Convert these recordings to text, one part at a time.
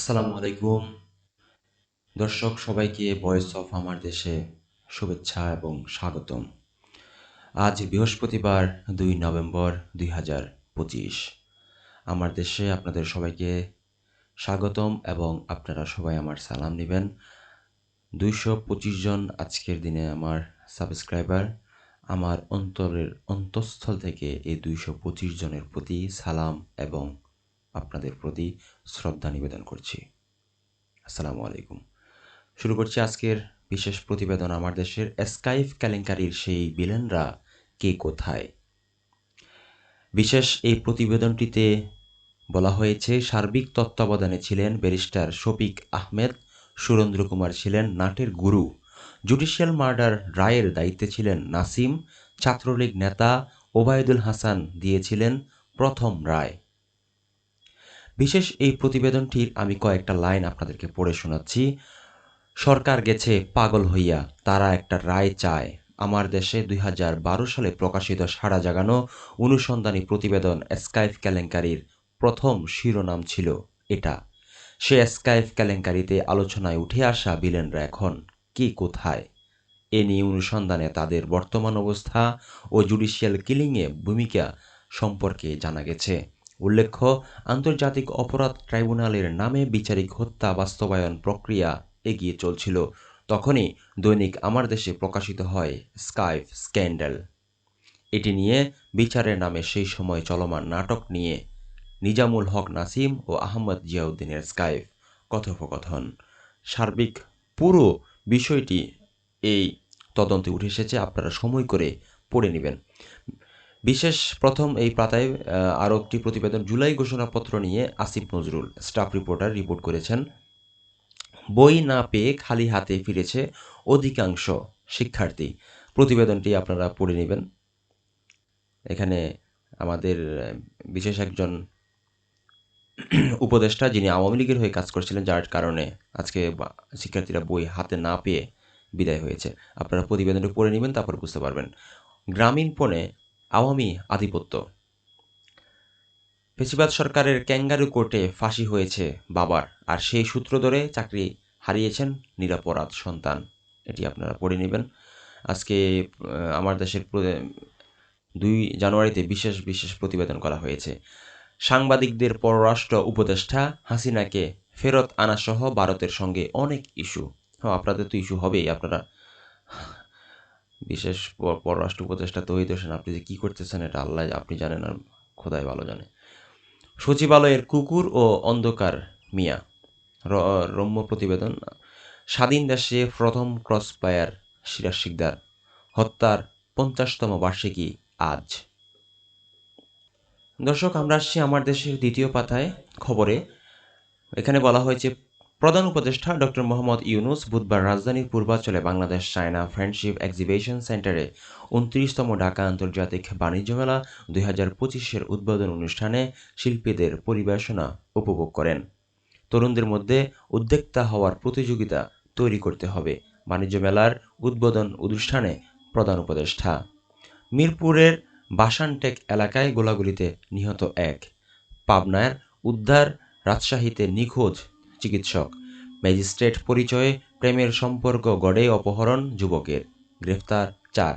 আসসালামু আলাইকুম। দর্শক, সবাইকে ভয়েস অফ আমার দেশে শুভেচ্ছা এবং স্বাগতম। আজ বৃহস্পতিবার দুই নভেম্বর দুই হাজার পঁচিশ। আমার দেশে আপনাদের সবাইকে স্বাগতম এবং আপনারা সবাই আমার সালাম নেবেন। দুইশো পঁচিশ জন আজকের দিনে আমার সাবস্ক্রাইবার। আমার অন্তরের অন্তঃস্থল থেকে এই দুইশো পঁচিশ জনের প্রতি সালাম এবং আপনাদের প্রতি শ্রদ্ধা নিবেদন করছি। আসসালামু আলাইকুম। শুরু করছি আজকের বিশেষ প্রতিবেদন আমার দেশের স্কাইফ কেলেঙ্কারির সেই বিলেনরা কে কোথায়? বিশেষ এই প্রতিবেদনটিতে বলা হয়েছে, সার্বিক তত্ত্বাবধানে ছিলেন ব্যারিস্টার শফিক আহমেদ, সুরেন্দ্র কুমার ছিলেন নাটের গুরু, জুডিশিয়াল মার্ডার রায়ের দায়িত্বে ছিলেন নাসিম, ছাত্রলীগ নেতা ওবায়দুল হাসান দিয়েছিলেন প্রথম রায়। বিশেষ এই প্রতিবেদনটির আমি কয়েকটা লাইন আপনাদেরকে পড়ে শোনাচ্ছি। সরকার গেছে পাগল হইয়া, তারা একটা রায় চায়। আমার দেশে দুই হাজার বারো সালে প্রকাশিত সাড়া জাগানো অনুসন্ধানী প্রতিবেদন স্কাইফ কেলেঙ্কারির প্রথম শিরোনাম ছিল এটা। সে স্কাইফ কেলেঙ্কারিতে আলোচনায় উঠে আসা বিলেনরা এখন কি কোথায়? এ নিয়ে অনুসন্ধানে তাদের বর্তমান অবস্থা ও জুডিশিয়াল কিলিংয়ে ভূমিকা সম্পর্কে জানা গেছে। উল্লেখ্য, আন্তর্জাতিক অপরাধ ট্রাইব্যুনালের নামে বিচারিক হত্যা বাস্তবায়ন প্রক্রিয়া এগিয়ে চলছিল। তখনই দৈনিক আমার দেশে প্রকাশিত হয় স্কাইফ স্ক্যান্ডেল। এটি নিয়ে বিচারের নামে সেই সময় চলমান নাটক নিয়ে নিজামুল হক নাসিম ও আহমদ জিয়াউদ্দিনের স্কাইফ কথোপকথন। সার্বিক পুরো বিষয়টি এই তদন্তে উঠে এসেছে, আপনারা সময় করে পড়ে নেবেন। বিশেষ প্রথম এই পাতায় আরও একটি প্রতিবেদন জুলাই ঘোষণাপত্র নিয়ে Asif Nazrul, staff reporter, report করেছেন। বই না পেয়ে খালি হাতে ফিরেছে অধিকাংশ শিক্ষার্থী। প্রতিবেদনটি আপনারা পড়ে নেবেন। এখানে আমাদের বিশেষ একজন উপদেষ্টা যিনি আওয়ামী লীগের হয়ে কাজ করছিলেন, যার কারণে আজকে শিক্ষার্থীরা বই হাতে না পেয়ে বিদায় হয়েছে। আপনারা প্রতিবেদনটি পড়ে নেবেন, তারপর বুঝতে পারবেন। গ্রামীণ পণে আওয়ামী আধিপত্য। ফেসিবাদ সরকারের ক্যাঙ্গারু কোর্টে ফাঁসি হয়েছে বাবার, আর সেই সূত্র ধরে চাকরি হারিয়েছেন নিরাপরাধ সন্তান। এটি আপনারা পড়ে নেবেন। আজকে আমার দেশের দুই জানুয়ারিতে বিশেষ বিশেষ প্রতিবেদন করা হয়েছে। সাংবাদিকদের পররাষ্ট্র উপদেষ্টা হাসিনাকে ফেরত আনাসহ ভারতের সঙ্গে অনেক ইস্যু। আপনাদের তো ইস্যু হবেই, আপনারা বিশেষ পররাষ্ট্র উপদেষ্টা তহিদ হোসেন আপনি যে কী করতেছেন এটা আল্লাহ আপনি জানেন আর খোদাই ভালো জানে। সচিবালয়ের কুকুর ও অন্ধকার মিয়া। রম্য প্রতিবেদন। স্বাধীন দেশে প্রথম ক্রস প্লেয়ার সিরাজ শিকদার। হত্যার পঞ্চাশতম বার্ষিকী আজ। দর্শক, আমরা আসছি আমার দেশের দ্বিতীয় পাতায় খবরে। এখানে বলা হয়েছে প্রধান উপদেষ্টা ডক্টর মোহাম্মদ ইউনুস বুধবার রাজধানীর পূর্বাঞ্চলে বাংলাদেশ চায়না ফ্রেন্ডশিপ এক্সিবিশন সেন্টারে উনত্রিশতম ঢাকা আন্তর্জাতিক বাণিজ্য মেলা দুই হাজার পঁচিশের উদ্বোধন অনুষ্ঠানে শিল্পীদের পরিবেশনা উপভোগ করেন। তরুণদের মধ্যে উদ্যোক্তা হওয়ার প্রতিযোগিতা তৈরি করতে হবে। বাণিজ্য মেলার উদ্বোধন অনুষ্ঠানে প্রধান উপদেষ্টা। মিরপুরের বাসানটেক এলাকায় গোলাগুলিতে নিহত এক। পাবনার উদ্ধার রাজশাহীতে নিখোঁজ চিকিৎসক। ম্যাজিস্ট্রেট পরিচয়ে প্রেমের সম্পর্ক গড়ে অপহরণ যুবকের। গ্রেফতার চার।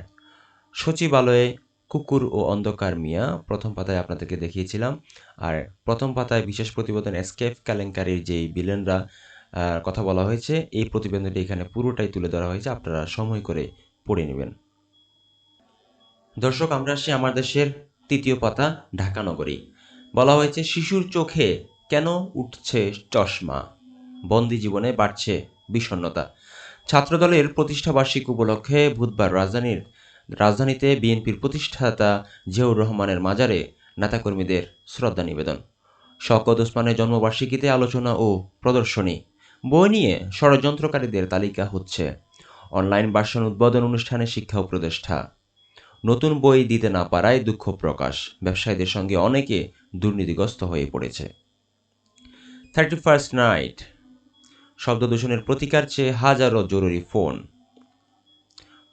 সচিবালয়ে কুকুর ও অন্ধকার মিয়া, প্রথম পাতায় আপনাদেরকে দেখিয়েছিলাম। আর প্রথম পাতায় বিশেষ প্রতিবেদন এসকেফ কেলেঙ্কারির যেই বিলেনরা কথা বলা হয়েছে, এই প্রতিবেদনটি এখানে পুরোটাই তুলে ধরা হয়েছে। আপনারা সময় করে পড়ে নেবেন। দর্শক, আমরা আসছি আমার দেশের তৃতীয় পাতা, ঢাকা নগরী। বলা হয়েছে, শিশুর চোখে কেন উঠছে চশমা? বন্দি জীবনে বাড়ছে বিষণ্নতা ছাত্রদলের প্রতিষ্ঠাবার্ষিক উপলক্ষে বুধবার রাজধানীর, রাজধানীতে বিএনপির প্রতিষ্ঠাতা জিয়াউর রহমানের মাজারে নেতাকর্মীদের শ্রদ্ধা নিবেদন। শকত ওসমানের জন্মবার্ষিকীতে আলোচনা ও প্রদর্শনী। বই নিয়ে ষড়যন্ত্রকারীদের তালিকা হচ্ছে। অনলাইন ভার্সন উদ্বোধন অনুষ্ঠানে শিক্ষা উপদেষ্টা। নতুন বই দিতে না পারায় দুঃখ প্রকাশ। ব্যবসায়ীদের সঙ্গে অনেকে দুর্নীতিগ্রস্ত হয়ে পড়েছে। Thirty first night. শব্দ দূষণের প্রতিকার চেয়ে হাজারো জরুরি ফোন।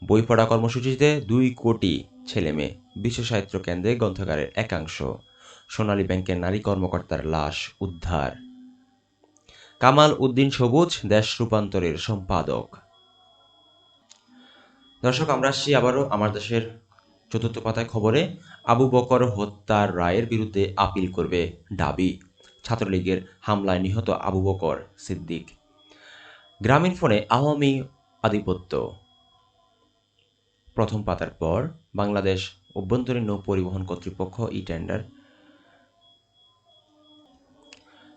বই পড়া কর্মসূচিতে দুই কোটি ছেলে মেয়ে বিশ্ব সাহিত্য কেন্দ্রে গ্রন্থাগারের একাংশ। সোনালী ব্যাংকের নারী কর্মকর্তার লাশ উদ্ধার। কামাল উদ্দিন সবুজ, দেশ রূপান্তরের সম্পাদক। দর্শক, আমরা আসছি আবারও আমার দেশের চতুর্থ পাতায় খবরে। আবু বকর হত্যার রায়ের বিরুদ্ধে আপিল করবে দাবি। ছাত্রলীগের হামলায় নিহত আবু বকর সিদ্দিক। গ্রামীণ ফোনে আওয়ামী আধিপত্য। প্রথম পাতার পর বাংলাদেশ অভ্যন্তরীণ নৌ পরিবহন কর্তৃপক্ষ ই টেন্ডার।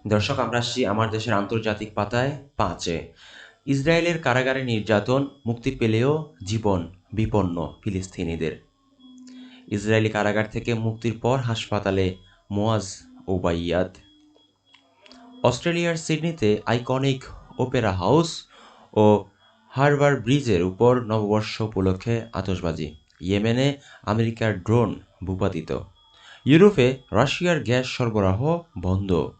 দর্শক, আমরা আসছি আমার দেশের আন্তর্জাতিক পাতায় পাঁচে। ইসরায়েলের কারাগারে নির্যাতন মুক্তি পেলেও জীবন বিপন্ন ফিলিস্তিনিদের। ইসরায়েলি কারাগার থেকে মুক্তির পর হাসপাতালে মোয়াজ ওবাইয়াদ। অস্ট্রেলিয়ার সিডনিতে আইকনিক ওপেরা হাউস ও হারবার ব্রিজের উপর নববর্ষ উপলক্ষে আতশবাজি। ইয়েমেনে আমেরিকার ড্রোন ভূপাতিত। ইউরোপে রাশিয়ার গ্যাস সরবরাহ বন্ধ।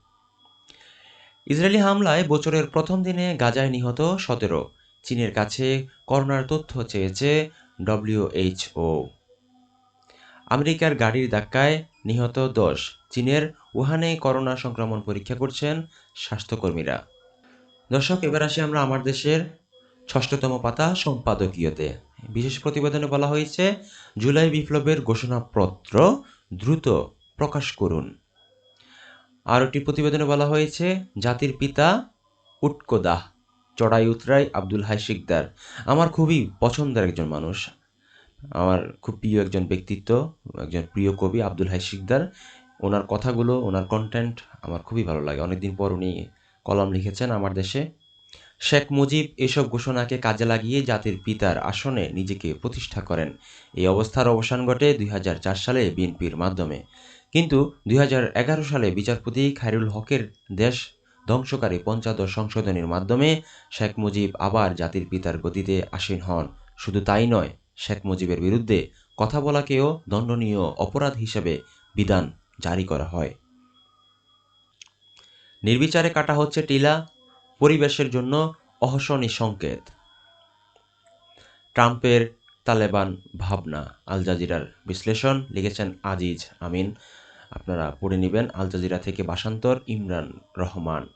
ইসরায়েলি হামলায় বছরের প্রথম দিনে গাজায় নিহত সতেরো। চীনের কাছে করোনার তথ্য চেয়েছে ডব্লিউএইচও আমেরিকার গাড়ির ধাক্কায় নিহত দশ। চীনের উহানে করোনা সংক্রমণ পরীক্ষা করছেন স্বাস্থ্যকর্মীরা। দর্শক, এবার আসি আমরা আমার দেশের ষষ্ঠতম পাতা সম্পাদকীয়তে। বিশেষ প্রতিবেদনে বলা হয়েছে, জুলাই বিপ্লবের ঘোষণাপত্র দ্রুত প্রকাশ করুন। আর একটি প্রতিবেদনে বলা হয়েছে, জাতির পিতা উটকোদাহ চড়াই উতরাই আব্দুল হাই শিকদার। আমার খুবই পছন্দের একজন মানুষ। আমার খুব প্রিয় একজন ব্যক্তিত্ব, একজন প্রিয় কবি আব্দুল হাই শিকদার। ওনার কথাগুলো, ওনার কন্টেন্ট আমার খুবই ভালো লাগে। অনেকদিন পর উনি কলম লিখেছেন আমার দেশে। শেখ মুজিব এসব ঘোষণাকে কাজে লাগিয়ে জাতির পিতার আসনে নিজেকে প্রতিষ্ঠা করেন। এই অবস্থার অবসান ঘটে দুই হাজার চার সালে বিএনপির মাধ্যমে। কিন্তু দুই হাজার এগারো সালে বিচারপতি খায়রুল হকের দেশ ধ্বংসকারী পঞ্চাদশ সংশোধনীর মাধ্যমে শেখ মুজিব আবার জাতির পিতার গতিতে আসীন হন। শুধু তাই নয়, শেখ মুজিবের বিরুদ্ধে কথা বলাকেও দণ্ডনীয় অপরাধ হিসেবে বিধান জারি করা হয়। নির্বিচারে কাটা হচ্ছে টিলা পরিবেশের জন্য অহসনী সংকেত। ট্রাম্পের তালেবান ভাবনা, আল জাজিরার বিশ্লেষণ লিখেছেন আজিজ আমিন। আপনারা পড়ে নেবেন আল জাজিরা থেকে বাসান্তর ইমরান রহমান।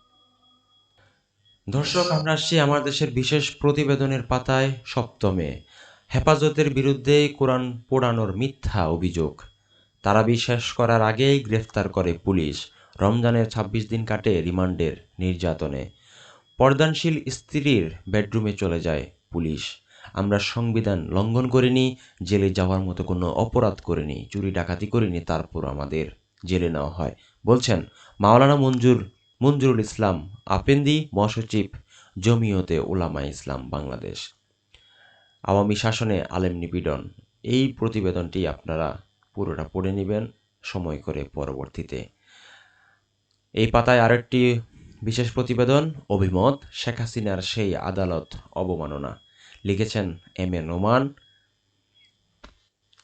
দর্শক, আমরা আসছি আমার দেশের বিশেষ প্রতিবেদনের পাতায় সপ্তমে। হেফাজতের বিরুদ্ধে কোরআন পোড়ানোর মিথ্যা অভিযোগ। তারা বিশ্বাস করার আগেই গ্রেফতার করে পুলিশ। রমজানের ২৬ দিন কাটে রিমান্ডের নির্যাতনে। পর্দানশীল স্ত্রীর বেডরুমে চলে যায় পুলিশ। আমরা সংবিধান লঙ্ঘন করিনি, জেলে যাওয়ার মতো কোনো অপরাধ করিনি, চুরি ডাকাতি করিনি, তারপর আমাদের জেলে নেওয়া হয়, বলছেন মাওলানা মঞ্জুর, মঞ্জুরুল ইসলাম আপেন্দি, মহাসচিব জমিয়তে ওলামা ইসলাম, বাংলাদেশ। আওয়ামী শাসনে আলেম নিপীড়ন, এই প্রতিবেদনটি আপনারা পুরোটা পড়ে নেবেন, সময় করে পরবর্তীতে। এই পাতায় আরেকটি বিশেষ প্রতিবেদন, অভিমত, শেখ হাসিনার সেই আদালত অবমাননা। লিখেছেন এম এ নোমান।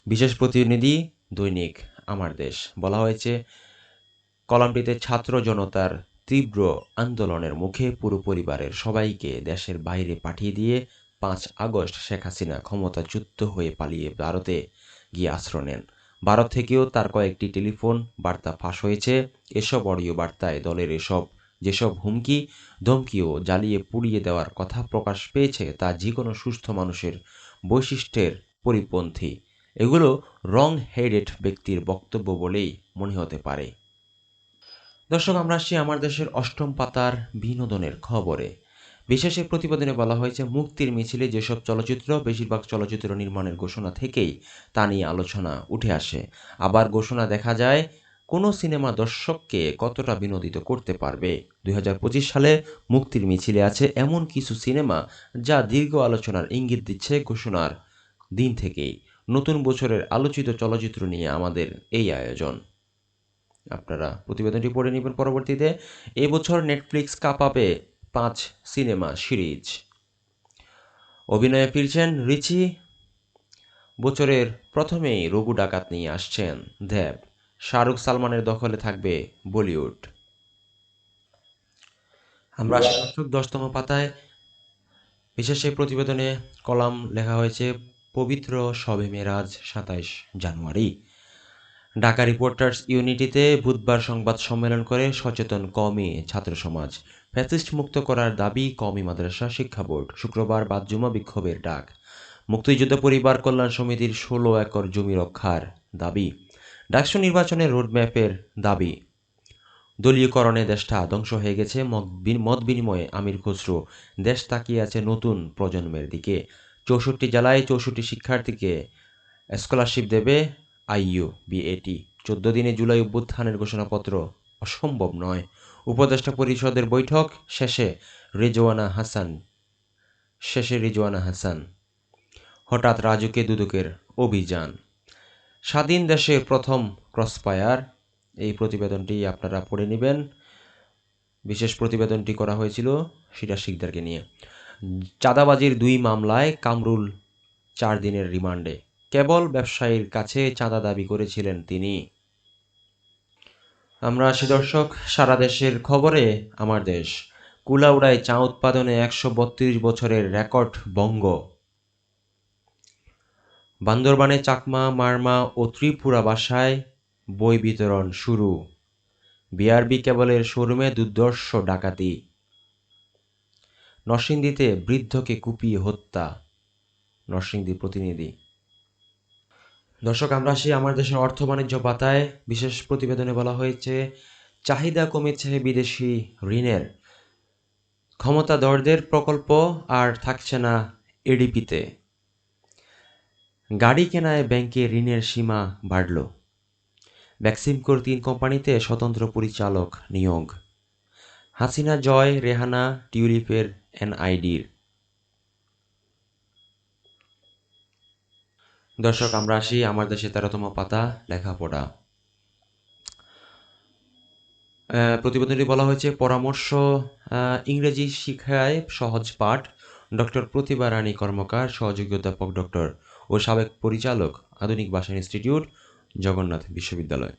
বিশেষ প্রতিনিধি, দৈনিক আমার দেশ। বলা হয়েছে, কলামটিতে ছাত্র জনতার তীব্র আন্দোলনের মুখে পুরো পরিবারের সবাইকে দেশের বাইরে পাঠিয়ে দিয়ে পাঁচ আগস্ট শেখ হাসিনা ক্ষমতাচ্যুত হয়ে পালিয়ে ভারতে গিয়ে আশ্রয় নেন। ভারত থেকেও তার কয়েকটি টেলিফোন বার্তা ফাঁস হয়েছে। এসব অডিও বার্তায় দলের এসব, যেসব হুমকি, ধমকিও জ্বালিয়ে পুড়িয়ে দেওয়ার কথা প্রকাশ পেয়েছে, তা যে কোনো সুস্থ মানুষের বৈশিষ্ট্যের পরিপন্থী। এগুলো রং হেডেড ব্যক্তির বক্তব্য বলেই মনে হতে পারে। দর্শক, আমরা আসছি আমার দেশের অষ্টম পাতার বিনোদনের খবরে। বিশেষ এক প্রতিবেদনে বলা হয়েছে, মুক্তির মিছিলে যেসব চলচ্চিত্র, বেশিরভাগ চলচ্চিত্র নির্মাণের ঘোষণা থেকেই তা নিয়ে আলোচনা উঠে আসে। আবার ঘোষণা দেখা যায়, কোনো সিনেমা দর্শককে কতটা বিনোদিত করতে পারবে? দুই হাজার পঁচিশ সালে মুক্তির মিছিলে আছে এমন কিছু সিনেমা যা দীর্ঘ আলোচনার ইঙ্গিত দিচ্ছে ঘোষণার দিন থেকেই। নতুন বছরের আলোচিত চলচ্চিত্র নিয়ে আমাদের এই আয়োজন। আপনারা প্রতিবেদনটি পড়ে নেবেন পরবর্তীতে। এবছর নেটফ্লিক্স কাঁপাবে পাঁচ সিনেমা সিরিজ। অভিনয়ে ফিরছেন রিচি। বছরের প্রথমেই রঘু ডাকাত নিয়ে আসছেন দেব শাহরুখ সালমানের দখলে থাকবে বলিউড। আমরা দর্শক দশতম পাতায় বিশেষ এই প্রতিবেদনে কলাম লেখা হয়েছে, পবিত্র শবে মেরাজ সাতাইশ জানুয়ারি। ঢাকা রিপোর্টার্স ইউনিটিতে বুধবার সংবাদ সম্মেলন করে সচেতন কওমি ছাত্র সমাজ ফ্যাসিস্ট মুক্ত করার দাবি কওমি মাদ্রাসা শিক্ষা বোর্ড। শুক্রবার বাদজুমা বিক্ষোভের ডাক। মুক্তিযুদ্ধ পরিবার কল্যাণ সমিতির ষোলো একর জমি রক্ষার দাবি। ডাকসু নির্বাচনের রোডম্যাপের দাবি। দলীয়করণে দেশটা ধ্বংস হয়ে গেছে, মত বিনিময়ে আমির খসরু। দেশ তাকিয়ে আছে নতুন প্রজন্মের দিকে। চৌষট্টি জেলায় চৌষট্টি শিক্ষার্থীকে স্কলারশিপ দেবে আইইউ বিএটি চোদ্দ দিনে জুলাই অভ্যুত্থানের ঘোষণাপত্র অসম্ভব নয়। উপদেষ্টা পরিষদের বৈঠক শেষে রেজওয়ানা হাসান, শেষে রিজওয়ানা হাসান। হঠাৎ রাজুকে দুদকের অভিযান। স্বাধীন দেশের প্রথম ক্রসফায়ার এই প্রতিবেদনটি আপনারা পড়ে নেবেন। বিশেষ প্রতিবেদনটি করা হয়েছিল সিরাজ শিকদারকে নিয়ে। চাঁদাবাজির দুই মামলায় কামরুল চার দিনের রিমান্ডে। কেবল ব্যবসায়ীর কাছে চাঁদা দাবি করেছিলেন তিনি। আমরা আসি দর্শক, সারা দেশের খবরে আমার দেশ। কুলাউড়ায় চা উৎপাদনে একশো বত্রিশ বছরের রেকর্ড বঙ্গ বান্দরবানে চাকমা, মারমা ও ত্রিপুরা ভাষায় বই বিতরণ শুরু। বিআরবি কেবলের শোরুমে দুর্দর্শ ডাকাতি। নরসিংদীতে বৃদ্ধকে কুপিয়ে হত্যা। নরসিংদী প্রতিনিধি দর্শক, আমরা আসি আমার দেশের অর্থ বাণিজ্য পাতায়। বিশেষ প্রতিবেদনে বলা হয়েছে, চাহিদা কমেছে বিদেশি ঋণের। ক্ষমতা দরদের প্রকল্প আর থাকছে না এডিপিতে। গাড়ি কেনায় ব্যাংকে ঋণের সীমা বাড়ল। ভ্যাকসিমকোর তিন কোম্পানিতে স্বতন্ত্র পরিচালক নিয়োগ। হাসিনা জয় রেহানা টিউলিপের এনআইডির। দর্শক, আমরা আসি আমার দেশে তেরোতম পাতা লেখাপড়া। প্রতিবেদনটি বলা হয়েছে, পরামর্শ ইংরেজি শিক্ষায় সহজ পাঠ। ডক্টর প্রতিভা রানী কর্মকার, সহযোগী অধ্যাপক ডক্টর ও সাবেক পরিচালক আধুনিক ভাষা ইনস্টিটিউট, জগন্নাথ বিশ্ববিদ্যালয়।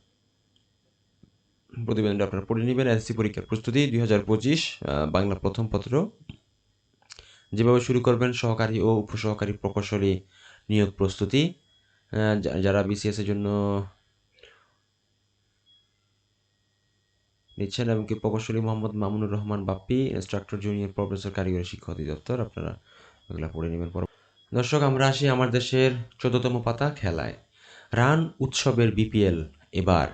প্রতিবেদনটি আপনারা পড়ে নেবেন, এসএসসি পরীক্ষার প্রস্তুতি দুই হাজার পঁচিশ বাংলা প্রথম পত্র। যেভাবে শুরু করবেন, সহকারী ও উপসহকারী প্রকৌশলী নিয়োগ প্রস্তুতি যারা বিসিএস এর জন্য নিচ্ছেন এবং কি প্রকৌশলী Mohammad Mamunur Rahman Bappi instructor junior professor কারিগরি শিক্ষা অধিদপ্তর, আপনারা এগুলো পড়ে নেবেন পর দর্শক, আমরা আসি আমার দেশের চোদ্দতম পাতা খেলায়। রান উৎসবের বিপিএল এবার।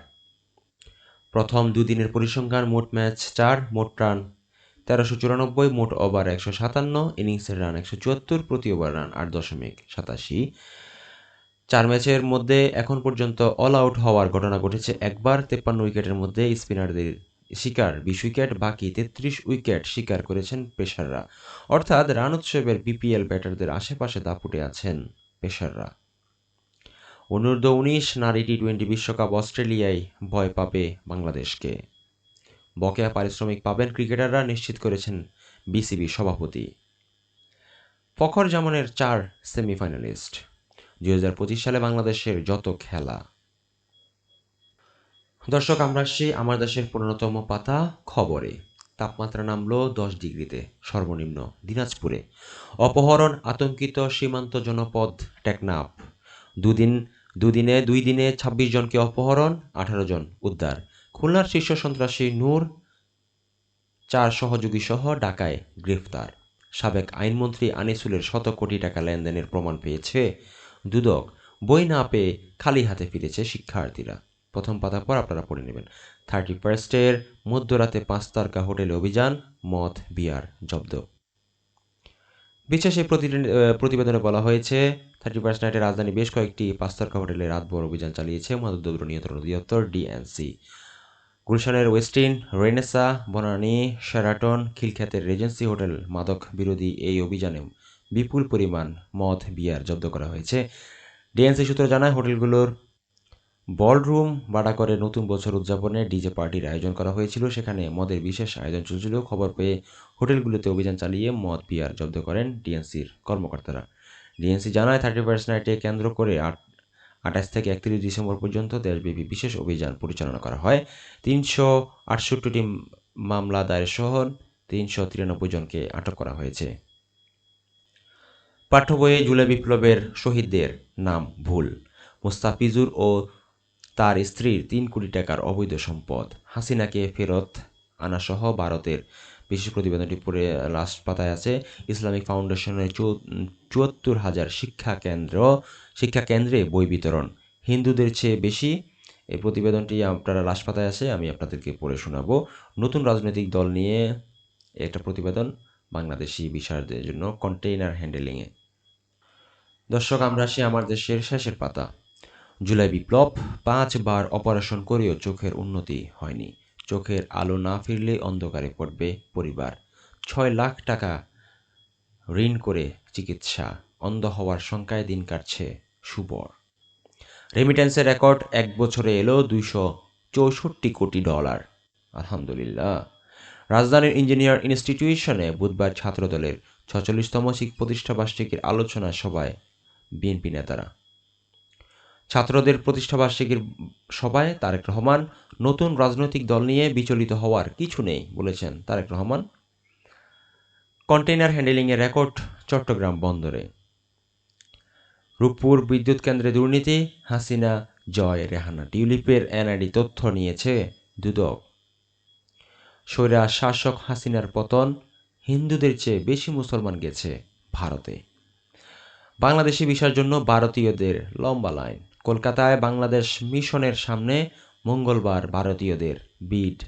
প্রথম দুদিনের পরিসংখ্যান, মোট ম্যাচ চার, মোট রান তেরোশো চুরানব্বই মোট ওভার একশো সাতান্ন ইনিংসের রান একশো চুয়াত্তর, প্রতি ওভার রান আট দশমিক সাতাশি। চার ম্যাচের মধ্যে এখন পর্যন্ত অল আউট হওয়ার ঘটনা ঘটেছে। একবার তেপ্পান্ন উইকেটের মধ্যে স্পিনারদের শিকার, বিশ উইকেট, বাকি তেত্রিশ উইকেট শিকার করেছেন পেসাররা। অর্থাৎ রান উৎসবের বিপিএল ব্যাটারদের আশেপাশে দাপুটে আছেন পেশাররা অনূর্ধ্ব উনিশ নারী টি টোয়েন্টি বিশ্বকাপ অস্ট্রেলিয়ায় ভয় পাবে বাংলাদেশকে। বকেয়া পারিশ্রমিক পাবেন ক্রিকেটাররা নিশ্চিত করেছেন বিসিবি সভাপতি। ফখর জামানের চার সেমিফাইনালিস্ট। দুই হাজার পঁচিশ সালে বাংলাদেশের যত খেলা। দর্শক, আমরা আসছি আমার দেশের পনেরোতম পাতা খবরে। তাপমাত্রা নামলো দশ ডিগ্রিতে, সর্বনিম্ন দিনাজপুরে। অপহরণ, আতঙ্কিত, সীমান্ত জনপদ, টেকনাফ। দুদিন, দুদিনে, দুই দিনে ছাব্বিশ জনকে অপহরণ, আঠারো জন উদ্ধার। খুলনার শীর্ষ সন্ত্রাসী নূর, চার সহযোগী সহ ঢাকায় গ্রেফতার। সাবেক আইনমন্ত্রী আনিসুলের শত কোটি টাকা লেনদেনের প্রমাণ পেয়েছে দুদক। বই না পেয়ে খালি হাতে ফিরেছে শিক্ষার্থীরা। প্রথম পাতা পর আপনারা পড়ে নেবেন। থার্টি ফার্স্টের মধ্যরাতে পাঁচ তারকা হোটেলে অভিযান, মদ, বিয়ার, জব্দ। বিশেষ প্রতিবেদনে বলা হয়েছে, থার্টি ফার্স্ট নাইটে রাজধানী বেশ কয়েকটি পাঁচ তারকা হোটেলে রাতভর অভিযান চালিয়েছে মাদকদ্রব্য নিয়ন্ত্রণ অধিদপ্তর ডিএনসি। গুলশানের ওয়েস্টিন রেনেসা, বনানী, শেরাটন, খিলখ্যাতের রেজেন্সি হোটেল, মাদক বিরোধী এই অভিযানে বিপুল পরিমাণ মদ, বিয়ার জব্দ করা হয়েছে। ডিএনসি সূত্র জানায়, হোটেলগুলোর বলরুম ভাড়া করে নতুন বছর উদযাপনে ডিজে পার্টির আয়োজন করা হয়েছিল। সেখানে মদের বিশেষ আয়োজন চলছিল। খবর পেয়ে হোটেলগুলোতে অভিযান চালিয়ে মদ, বিয়ার জব্দ করেন ডিএনসির কর্মকর্তারা। ডিএনসি জানায়, থার্টি ফার্স্ট নাইটে কেন্দ্র করে আট আঠাশ থেকে একত্রিশ ডিসেম্বর পর্যন্ত দেশব্যাপী বিশেষ অভিযান পরিচালনা করা হয়। তিনশো আটষট্টিটি মামলা দায়ের সহ তিনশো তিরানব্বই জনকে আটক করা হয়েছে। পাঠ্য বইয়ে জুলাই বিপ্লবের শহীদদের নাম ভুল। মুস্তাফিজুর ও তার স্ত্রীর তিন কোটি টাকার অবৈধ সম্পদ। হাসিনাকে ফেরত আনাসহ ভারতের বিশেষ প্রতিবেদনটি পড়ে লাস্ট পাতায় আছে। ইসলামিক ফাউন্ডেশনের চুয়াত্তর হাজার শিক্ষা কেন্দ্র, শিক্ষা কেন্দ্রে বই বিতরণ। হিন্দুদের চেয়ে বেশি এই প্রতিবেদনটি আপনারা লাস্ট পাতায় আছে, আমি আপনাদেরকে পড়ে শোনাবো। নতুন রাজনৈতিক দল নিয়ে একটা প্রতিবেদন বাংলাদেশি বিষয়দের জন্য কন্টেইনার হ্যান্ডেলিংয়ে। দর্শক, আমরা আসি আমার দেশের শেষের পাতা। জুলাই বিপ্লব পাঁচবার অপারেশন করেও চোখের উন্নতি হয়নি। চোখের আলো না ফিরলে অন্ধকারে পড়বে পরিবার। ছয় লাখ টাকা ঋণ করে চিকিৎসা, অন্ধ হওয়ার শঙ্কায় দিন কাটছে সুবর। রেমিটেন্সের রেকর্ড এক বছরে এলো দুইশো চৌষট্টি কোটি ডলার। আলহামদুলিল্লাহ। রাজধানীর ইঞ্জিনিয়ার ইনস্টিটিউশনে বুধবার ছাত্রদলের ছচল্লিশতম প্রতিষ্ঠাবার্ষিকীর আলোচনা সভায় বিএনপি নেতারা। ছাত্রদের প্রতিষ্ঠাবার্ষিকীর সভায় তারেক রহমান নতুন রাজনৈতিক দল নিয়ে বিচলিত হওয়ার কিছু নেই, বলেছেন তারেক রহমান। কন্টেইনার হ্যান্ডেলিংয়ের রেকর্ড চট্টগ্রাম বন্দরে। রূপপুর বিদ্যুৎ কেন্দ্রে দুর্নীতি, হাসিনা, জয়, রেহানা টিউলিপের এনআইডি তথ্য নিয়েছে দুদক। স্বৈরা শাসক হাসিনার পতন, হিন্দুদের চেয়ে বেশি মুসলমান গেছে ভারতে। বাংলাদেশি ভিসার জন্য ভারতীয়দের লম্বা লাইন। কলকাতায় বাংলাদেশ মিশনের সামনে মঙ্গলবার ভারতীয়দের বিড।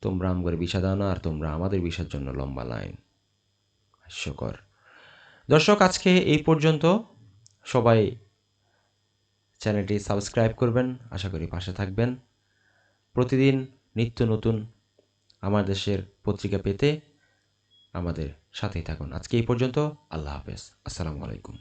তোমরা আমগরে ভিসা দাও না আর তোমরা আমাদের ভিসার জন্য লম্বা লাইন। হাস্যকর। দর্শক, আজকে এই পর্যন্ত। সবাই চ্যানেলটি সাবস্ক্রাইব করবেন, আশা করি পাশে থাকবেন। প্রতিদিন নিত্য নতুন আমার দেশের পত্রিকা পেতে আমাদের সাথেই থাকুন। আজকে এই পর্যন্ত, আল্লাহ হাফেজ। আসসালামু আলাইকুম।